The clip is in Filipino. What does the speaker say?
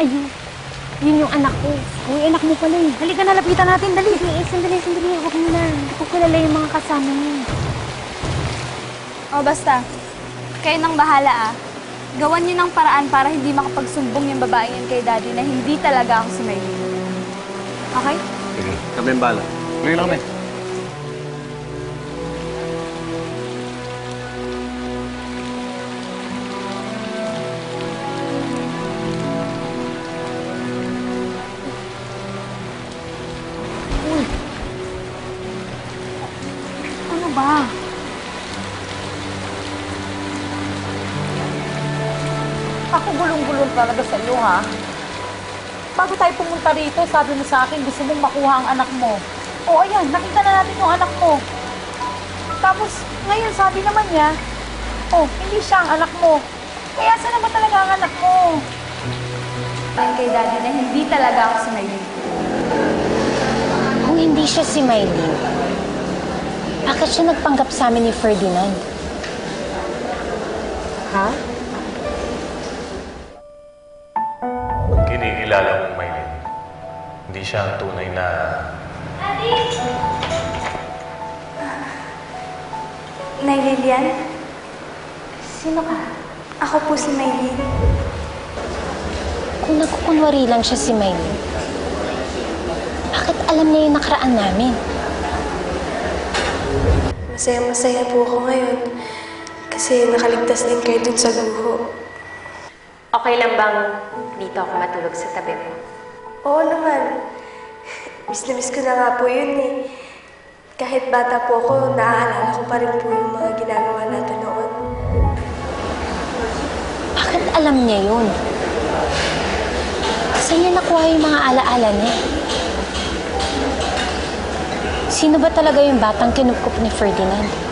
Ayun. Yun yung anak ko. Uy, anak mo pala eh. Halika na, lapitan natin. Dali. Sige, sandali, sandali. Huwag mo na. Hindi yung mga kasama niyo. O, basta. Kayo nang bahala ah. Gawan niyo ng paraan para hindi makapagsumbong yung babaeng yan kay daddy na hindi talaga ako si Maylene. Okay? Sige. Kami ang bala. Ngayon lang kami. Ba? Ako gulong-gulong talaga sa iyo, ha? Bago tayo pumunta rito, sabi mo sa akin, gusto mong makuha ang anak mo. O, ayan, nakita na natin yung anak mo. Tapos, ngayon sabi naman niya, oh, hindi siya ang anak mo. Kaya saan na ba talaga ang anak mo? Yan kay daddy na hindi talaga ako si Maylene. Kung hindi siya si Mylene, bakit siya nagpanggap sa amin ni Ferdinand? Ha? Kinikilala mong Maylin. Hindi siya ang tunay na... Nay Lilian, Sino ka? ako po si Maylene. Kung nagkukunwari lang siya si Mylene, bakit alam niya yung nakaraan namin? Masaya-masaya po ako ngayon kasi nakaligtas din kayo dun sa luho. Okay lang bang dito ako matulog sa tabi mo? Oo naman. Miss na miss ko na nga po yun eh. Kahit bata po ako, naaalala ko pa rin po yung mga ginagawa natin noon. Bakit alam niya yun? Saan niya nakuha yung mga alaala niya? Sino ba talaga yung batang kinupkup ni Ferdinand?